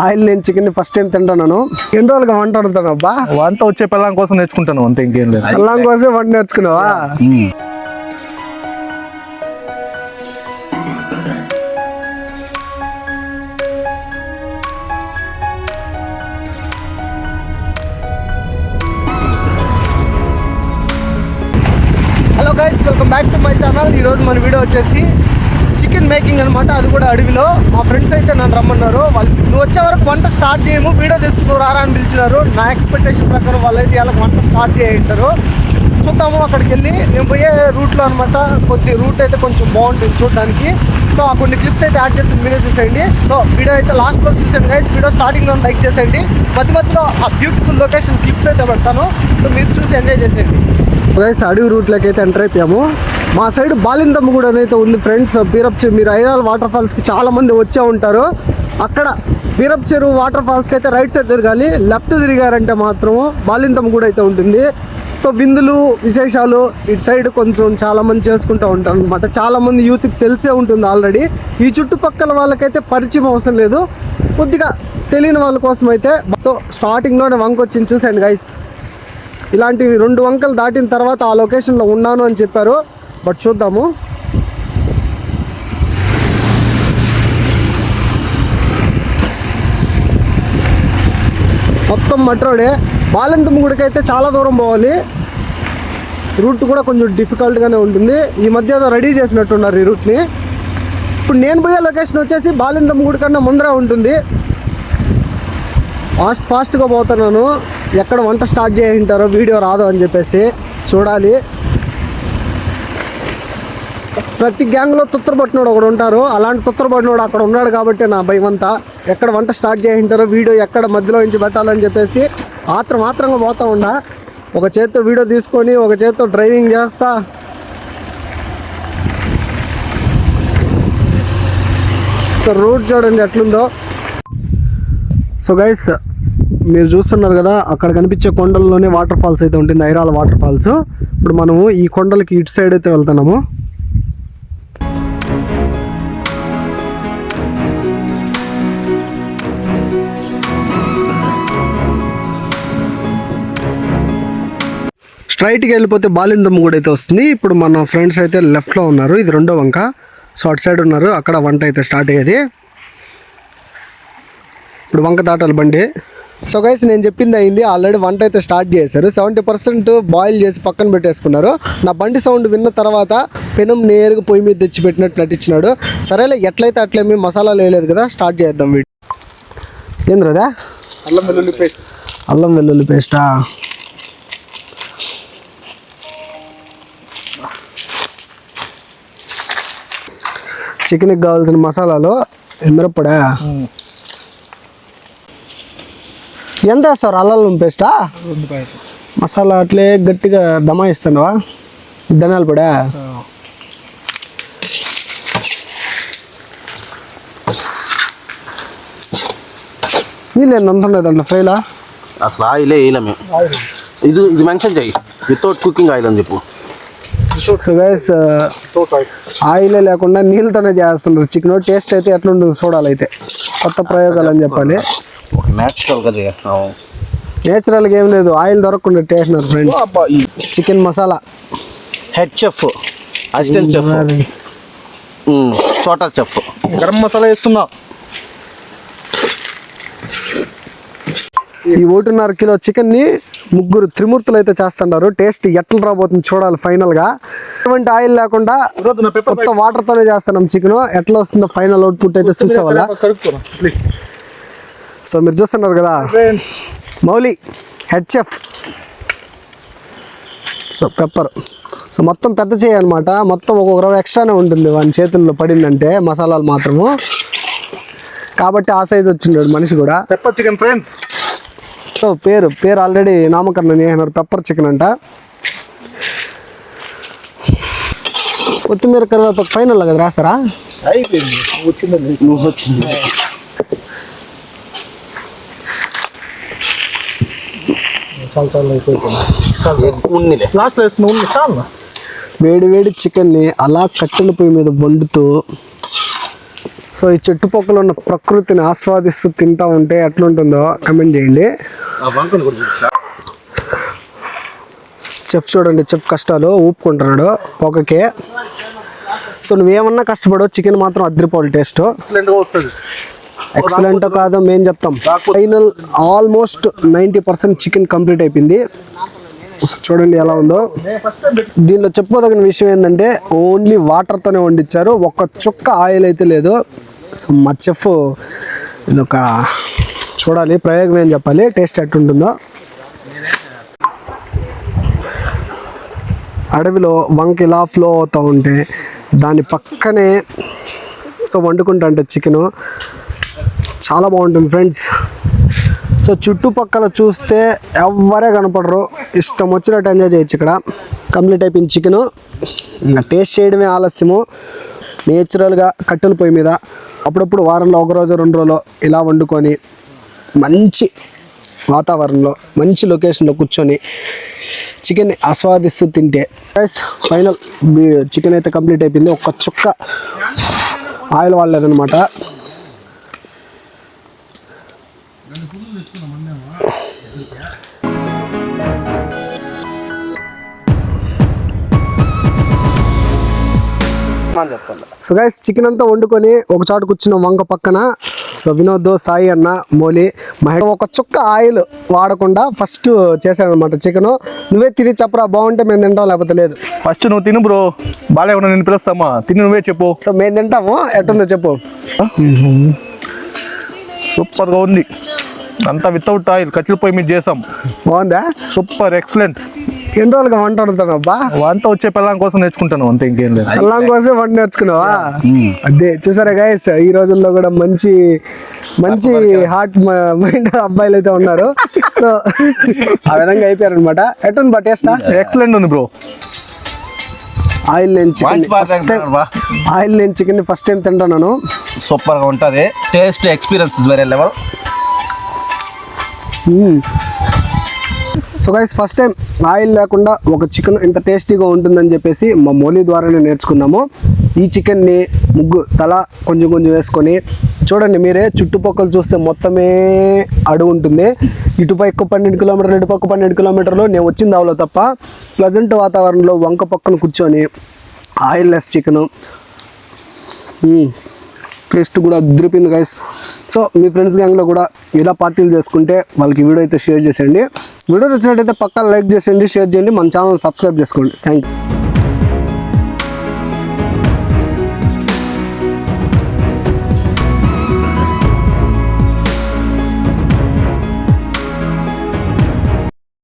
Oil నేను chicken first time తింటున్నాను ఎన్ని రోజులుగా వంట వండుతాను అబ్బా? వంట వచ్చే పిల్లం కోసం నేర్చుకుంటాను అంతే ఇంకేం లేదు. అల్లం కోసం వంట నేర్చుకున్నావా? Hello guys welcome back to my channel ఈరోజు మన వీడియో వచ్చేసి మేకింగ్ అనమాట అది కూడా అడవిలో. మా ఫ్రెండ్స్ అయితే నన్ను రమ్మన్నారు. వాళ్ళు నువ్వు వచ్చే వరకు వంట స్టార్ట్ చేయము వీడియో తీసుకుని రారా అని పిలిచినారు. నా ఎక్స్పెక్టేషన్ ప్రకారం వాళ్ళైతే అయితే వాళ్ళకి వంట స్టార్ట్ చేయంటారు. చూద్దాము అక్కడికి వెళ్ళి. నేను పోయే రూట్లో అనమాట కొద్ది రూట్ అయితే కొంచెం బాగుంటుంది చూడడానికి. సో ఆ కొన్ని క్లిప్స్ అయితే యాడ్ చేసి మీరే చూసేయండి. సో వీడియో అయితే లాస్ట్ వరకు చూసేయండి గైస్ వీడియో స్టార్టింగ్లో లైక్ చేసేయండి. మధ్య మధ్యలో ఆ బ్యూటిఫుల్ లొకేషన్ క్లిప్స్ అయితే పెడతాను. సో మీరు చూసి ఎంజాయ్ చేసేయండి. గైస్ అడవి రూట్లోకి అయితే ఎంటర్ అయిపోయాము. మా సైడ్ బాలిందమ్మ కూడా అయితే ఉంది ఫ్రెండ్స్ బీరప్ మీరు ఐరాల్ వాటర్ ఫాల్స్కి చాలామంది వచ్చే ఉంటారు. అక్కడ బీరప్ చెరువు వాటర్ ఫాల్స్కి అయితే రైట్ సైడ్ తిరగాలి లెఫ్ట్ తిరిగారంటే మాత్రం బాలిందమ్మ కూడా అయితే ఉంటుంది. సో విందులు విశేషాలు ఇటు సైడ్ కొంచెం చాలామంది చేసుకుంటూ ఉంటారు అనమాట చాలామంది యూత్కి తెలిసే ఉంటుంది ఆల్రెడీ. ఈ చుట్టుపక్కల వాళ్ళకైతే పరిచయం అవసరం లేదు. కొద్దిగా తెలియని వాళ్ళ కోసం అయితే. సో స్టార్టింగ్లోనే వంక వచ్చింది చూసాను గైస్ ఇలాంటి రెండు వంకలు దాటిన తర్వాత ఆ లొకేషన్లో ఉన్నాను అని చెప్పారు. బట్ చూద్దాము. మొత్తం మట్టి రోడే బాలెంతమ్మ గుడికి అయితే చాలా దూరం పోవాలి. రూట్ కూడా కొంచెం డిఫికల్ట్గానే ఉంటుంది. ఈ మధ్య ఏదో రెడీ చేసినట్టున్నారు ఈ రూట్ని. ఇప్పుడు నేను పోయే లొకేషన్ వచ్చేసి బాలిందమ్మ గుడి కన్నా ముందర ఉంటుంది. ఫాస్ట్ ఫాస్ట్గా పోతున్నాను. ఎక్కడ వంట స్టార్ట్ చేయింటారో వీడియో రాదు అని చెప్పేసి చూడాలి. ప్రతి గ్యాంగ్లో తుత్తరపట్టినోడు ఒకడు ఉంటారు. అలాంటి తుత్తరపట్టినోడు అక్కడ ఉన్నాడు కాబట్టి నా భయం అంతా ఎక్కడ వంట స్టార్ట్ చేయింటారో వీడియో ఎక్కడ మధ్యలో నుంచి పెట్టాలని చెప్పేసి ఆత్రం ఆత్రంగా పోతా ఉండా ఒక చేత్తో వీడియో తీసుకొని ఒక చేత్తో డ్రైవింగ్ చేస్తా. సో రూట్ చూడండి ఎట్లుందో. సో గైస్ మీరు చూస్తున్నారు కదా అక్కడ కనిపించే కొండల్లోనే వాటర్ ఫాల్స్ అయితే ఉంటుంది ఐరాల వాటర్ ఫాల్స్. ఇప్పుడు మనము ఈ కొండలకి ఇటు సైడ్ అయితే వెళ్తున్నాము. స్ట్రైట్కి వెళ్ళిపోతే బాలిందమ్మ కూడా అయితే వస్తుంది. ఇప్పుడు మన ఫ్రెండ్స్ అయితే లెఫ్ట్లో ఉన్నారు. ఇది రెండో వంక. సో అటు సైడ్ ఉన్నారు. అక్కడ వంట అయితే స్టార్ట్ అయ్యేది. ఇప్పుడు వంక దాటాలి బండి. సో గైస్ నేను చెప్పింది అయింది. ఆల్రెడీ వంట అయితే స్టార్ట్ చేశారు. సెవెంటీ పర్సెంట్ బాయిల్ చేసి పక్కన పెట్టేసుకున్నారు. నా బండి సౌండ్ విన్న తర్వాత పెనం నేరుగా పొయ్యి మీద తెచ్చి పెట్టినట్టు నటించినాడు. సరేలే ఎట్లయితే అట్లేమి మసాలాలు వేయలేదు కదా స్టార్ట్ చేద్దాం వీడియో. ఏంద్రదా? అల్లం వెల్లుల్లి పేస్ట్. అల్లం వెల్లుల్లి పేస్టా? చికెన్కి కావాల్సిన మసాలాలు మిరప్పడా? ఎంత వేస్తారు? అల్లం పేస్టా? మసాలా అట్లే గట్టిగా దమాయిస్తానువా ధనియాల పొడా? నీళ్ళు ఎంత దాంట్లో ఫ్రైలా? అసలు ఆయిలే వేయలే మేము. ఇది ఇది మెన్షన్ చెయ్యి వితౌట్ కుకింగ్ ఆయిల్ అని చెప్పు. సో గైస్ ఆయిల్ లేకుండా నీళ్ళతోనే చేస్తున్నారు. చికెన్ టేస్ట్ అయితే ఎట్లుంటుంది చూడాలి అయితే. కొత్త ప్రయోగాలు అని చెప్పాలి. చేస్తాం నేచురల్గా ఏం లేదు. ఆయిల్ దొరకకుండా టేస్ట్న్నారు friends chicken masala head chef assistant chef చోటా చెఫ్ గరం మసాలా వేస్తున్నా. ఈ ఒకటిన్నర కిలో చికెన్ని ముగ్గురు త్రిమూర్తులు అయితే చేస్తున్నారు. టేస్ట్ ఎట్లా రాబోతుంది చూడాలి ఫైనల్గా. ఎటువంటి ఆయిల్ లేకుండా కొత్త వాటర్తోనే చేస్తున్నాం చికెన్. ఎట్లా వస్తుందో ఫైనల్ అవుట్పుట్ అయితే చూసేవాళ్ళ. సో మీరు చూస్తున్నారు కదా. Mouli head chef so pepper so మొత్తం పెద్ద చేయి అనమాట మొత్తం ఒక్కొక్క రవ్వ ఎక్స్ట్రానే ఉంటుంది. వాని చేతుల్లో పడిందంటే మసాలాలు మాత్రము. కాబట్టి ఆ సైజ్ వచ్చిండు మనిషి కూడా. పెప్పర్ చికెన్ ఫ్రెండ్స్ సో పేరు పేరు ఆల్రెడీ నామకరణం చేసినారు పెప్పర్ చికెన్ అంట. కొత్తిమీర కరివేపాకు ఫైనల్ కదా రాస్తారా? వచ్చింది. వేడి వేడి చికెన్ని అలా కట్టెల పొయ్యి మీద వండుతూ సో ఈ చుట్టుపక్కల ఉన్న ప్రకృతిని ఆస్వాదిస్తూ తింటా ఉంటే ఎట్లుంటుందో కమెంట్ చేయండి. చెఫ్ చూడండి చెఫ్ కష్టాలు ఊపుకుంటున్నాడు పొగకే. సో నువ్వేమన్నా కష్టపడు చికెన్ మాత్రం అద్దరిపోవాలి టేస్ట్ ఎక్సలెంట్ కాదు మేము చెప్తాం. Final almost ninety percent chicken complete అయిపోయింది. చూడండి ఎలా ఉందో. దీనిలో చెప్పుకోదగిన విషయం ఏంటంటే ఓన్లీ వాటర్తోనే వండించారు ఒక్క చుక్క ఆయిల్ అయితే లేదు. సో మా చెఫ్ ఇదొక చూడాలి ప్రయోగం ఏం చెప్పాలి టేస్ట్ ఎట్టుంటుందో. అడవిలో వంక ఇలా ఫ్లో అవుతూ ఉంటే దాని పక్కనే సో వండుకుంటా అంటే చికెను. చాలా బాగుంటుంది ఫ్రెండ్స్. సో చుట్టుపక్కల చూస్తే ఎవ్వరే కనపడరు. ఇష్టం వచ్చినట్టు ఎంజాయ్ చేయొచ్చు ఇక్కడ. కంప్లీట్ అయిపోయింది చికెను ఇంకా టేస్ట్ చేయడమే ఆలస్యము. నేచురల్గా కట్టెల పొయ్యి మీద అప్పుడప్పుడు వారంలో ఒక రోజు రెండు రోజులు ఇలా వండుకొని మంచి వాతావరణంలో మంచి లొకేషన్లో కూర్చొని చికెన్ ఆస్వాదిస్తూ తింటే ఫైనల్ చికెన్ అయితే కంప్లీట్ అయిపోయింది. ఒక చుక్క ఆయిల్ సో గైస్ చికెన్ అంతా వండుకొని ఒక చోట కూర్చున్న వంక పక్కన సో వినోద్ సాయి అన్న మోలి మహేష్ ఒక చుక్క ఆయిల్ వాడకుండా ఫస్ట్ చేశాడనమాట చికెన్ నువ్వే తిని చెప్పరా బాగుంటే మేము తింటాం లేకపోతే లేదు. ఫస్ట్ నువ్వు తిను బ్రో బాగాలేకుండా నేను పిలుస్తామా? తిని నువ్వే చెప్పు. సో మేము తింటాము ఎట్టుందో చెప్పు. సూపర్గా ఉంది. అంతా వితౌట్ ఆయిల్ కట్టెల పొయ్యి మీద చేసాం. బాగుందా? సూపర్ ఎక్సలెంట్ ఎన్ని రోజులుగా వంట వండుతాను అబ్బా వంట వచ్చే పిల్లం కోసం నేర్చుకుంటాను అంతే ఇంకేం లేదు. అల్లం కోసం వంట నేర్చుకున్నావా? అదే చూసారా గైస్ ఈ రోజుల్లో కూడా మంచి మంచి హార్ట్ మైండ్ అబ్బాయిలు అయితే ఉన్నారు. సో ఆ విధంగా అయిపోయారు అనమాట ఎట్టుంది బా టేస్టా ఎక్సలెంట్ ఉంది బ్రో. ఆయిల్ లేని చికెన్ బా. ఆయిల్ లేని చికెన్ ఫస్ట్ టైం తింటున్నాను సూపర్గా ఉంటుంది. టేస్ట్ ఎక్స్పీరియన్స్ ఇస్ వేరే level so guys first time oil లేకుండా ఒక చికెన్ ఇంత టేస్టీగా ఉంటుందని చెప్పేసి మా మోలీ ద్వారానే నేర్చుకున్నాము. ఈ చికెన్ని ముగ్గు తల కొంచెం కొంచెం వేసుకొని చూడండి మీరే చుట్టుపక్కల చూస్తే మొత్తమే అడుగు ఉంటుంది. ఇటుపక్క పన్నెండు కిలోమీటర్లు ఇటుపక్క పన్నెండు కిలోమీటర్లు నేను వచ్చింది అవలో తప్ప ప్లజెంట్ వాతావరణంలో వంక పక్కన కూర్చొని ఆయిల్ లెస్ చికెను టేస్ట్ కూడా అదిరిపోయింది గైస్ సో మీ ఫ్రెండ్స్ గ్యాంగ్లో కూడా ఇలా పార్టీలు చేసుకుంటే వాళ్ళకి వీడియో అయితే షేర్ చేసేయండి. వీడియో నచ్చినట్టయితే పక్కన లైక్ చేసేయండి షేర్ చేయండి. మన ఛానల్ సబ్స్క్రైబ్ చేసుకోండి. Thank you